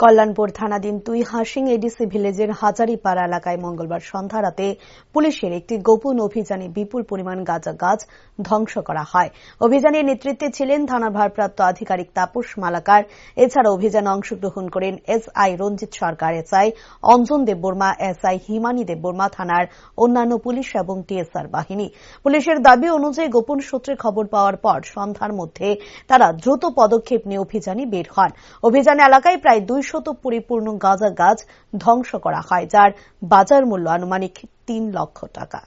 কল্যাণপুর থানাধীন তুই হাসিং এডিসি ভিলেজের হাজারিপাড়া এলাকায় মঙ্গলবার সন্ধ্যা রাতে পুলিশের একটি গোপন অভিযানে বিপুল পরিমাণ গাঁজা গাছ ধ্বংস করা হয়। অভিযানের নেতৃত্বে ছিলেন থানার ভারপ্রাপ্ত আধিকারিক তাপস মালাকার। এছাড়া অভিযানে অংশগ্রহণ করেন SI Ranjit Sarkar SI Anjan Debbarma SI Himani Debbarma থানার অন্যান্য পুলিশ এবং টিএসআর বাহিনী। পুলিশের দাবি অনুযায়ী গোপন সূত্রে খবর পাওয়ার পর সন্ধ্যার মধ্যে তারা দ্রুত পদক্ষেপ নিয়ে অভিযানে বের হন। অভিযান এলাকায় প্রায় দুই শত পরিপূর্ণ গাঁজা গাছ ধ্বংস করা হয় যার বাজার মূল্য আনুমানিক তিন লক্ষ টাকা।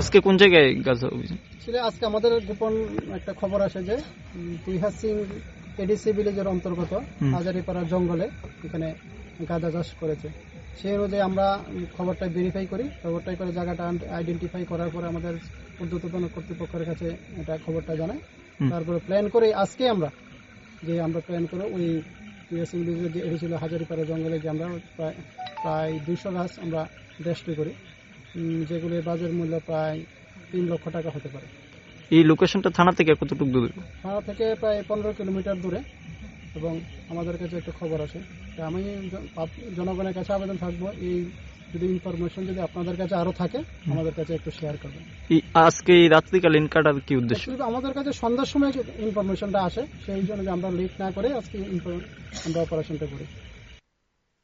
আজকে কোন জায়গায় গাজা অভিযান ছিল আজকে আমাদের গোপন একটা খবর আসে যে সিং এডিসি ভিলেজের অন্তর্গত হাজারিপাড়ার জঙ্গলে এখানে গাঁদা চাষ করেছে। সেই অনুযায়ী আমরা খবরটা ভেরিফাই করি। খবরটা করে জায়গাটা আইডেন্টিফাই করার পরে আমাদের ঊর্ধ্বতন কর্তৃপক্ষের কাছে এটা খবরটা জানাই হুম। তারপরে প্ল্যান করে আজকে আমরা যে আমরা প্ল্যান করে ওই যে এডি ছিল হাজারিপাড়া জঙ্গলে যে আমরা প্রায় প্রায় দুইশো গাছ আমরা ডেস্ট্রি করি। যেগুলির বাজার মূল্য প্রায় তিন লক্ষ টাকা হতে পারে। এই লোকেশনটা থানা থেকে কতটুকু দূরে? থানা থেকে প্রায় পনেরো কিলোমিটার দূরে এবং আমাদের কাছে একটা খবর আছে। আমি জনগণের কাছে আবেদন থাকব এই যদি ইনফরমেশন যদি আপনাদের কাছে আরও থাকে আমাদের কাছে একটু শেয়ার করবেন। আজকে এই রাত্রিকালীন কাটার কি উদ্দেশ্য? আমাদের কাছে সন্ধ্যার সময় ইনফরমেশনটা আসে সেই জন্য যে আমরা লেট না করে আজকে আমরা অপারেশনটা করি।